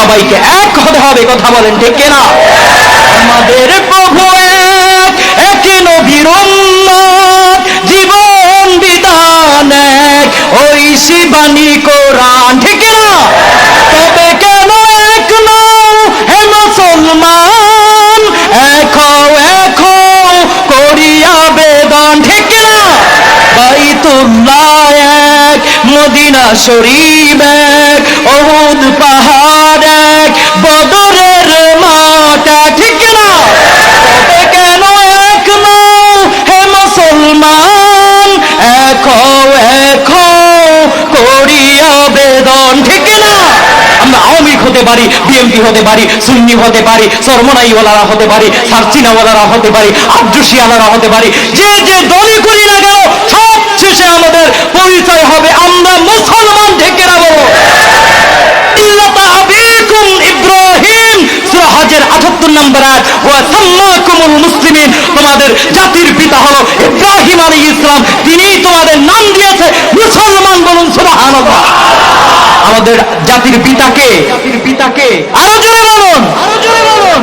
সবাইকে এক হতে হবে, কথা বলেন, ঠিক কিনা? আমাদের প্রভু এক এক নবীর জীবন বিধান এক, ওই শিবানী কোরআন, ঠিক না তবে কেন এক নও হে মুসলমান? এক এক করিয়া বেদন, ঠিক না বাইতুল্লাহ এক, মদিনা শরীফ এক অহুদ পাহাড় হও, করিয়া বেদন। ঠিক না? আমরা আওয়ামী হতে পারি হতে পারি সুন্নি হতে পারি সরমনাইওয়ালারা হতে পারি সার্চিনাওয়ালারা হতে পারি হতে পারি যে যে দলই করি না কেন আমাদের পরিচয় হবে আমরা মুসলমান ঢেকে রাখব মিল্লাতা ইব্রাহিম সূরা হজের 78 নম্বর আয়াত ওয়া সাম্মাকুমুল মুসলিমিন তোমাদের জাতির পিতা হলো ইব্রাহিম আলাইহিস সালাম তিনিই তোমাদের নাম আমাদের জাতির পিতাকে জাতির পিতাকে। আরও জোরে বলুন। আরও জোরে বলুন।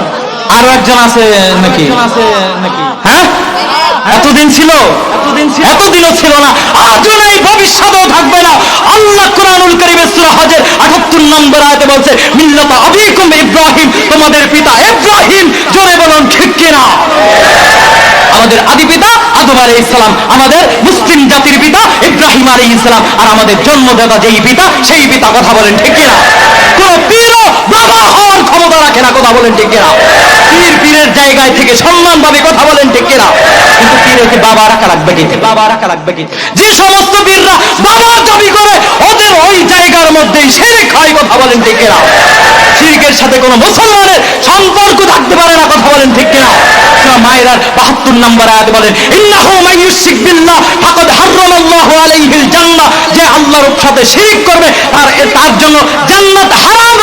আরও একজন আছে নাকি? আছে নাকি? হ্যাঁ? এতদিন ছিল? এতদিন ছিল? এতদিনও ছিল না। আজও নেই ভবিষ্যতেও থাকবে না। আল্লাহ কোরআনুল কারীমের সূরা হজের 78 নম্বর আয়াতে বলছে মিল্লাতা আবিকুম ইব্রাহিম। তোমাদের পিতা ইব্রাহিম। জোরে বলুন ঠিক কিনা? আমাদের আদি পিতা আদম আলাইহিস সালাম আমাদের মুসলিম জাতির পিতা ইব্রাহিম আলাইহিস সালাম। আর আমাদের জন্মদাতা যেই পিতা, সেই পিতা কথা বলেন ঠিক কিনা? কোন পীরও বাবা হওয়ার ক্ষমতা রাখে না, কথা বলেন ঠিক কিনা? পীর পীরের জায়গায় থেকে সম্মান পাবে কথা বলেন ঠিক কিনা? কিন্তু বাবা রাখা লাগবে কি? বাবা রাখা লাগবে কি? যে সমস্ত পীররা বাবার দাবি করে, ওদের ওই জায়গার মধ্যেই শিরিক হয়, কথা বলেন ঠিক কিনা? সাথে কোনো মুসলমানের সম্পর্ক থাকতে পারে না কথা বলেন ঠিক কিনা সূরা 72 নম্বর আয়াত বলেন বিল্লাহ যে আল্লাহর সাথে শিরিক করবে আর তার জন্য জান্নাত হারাম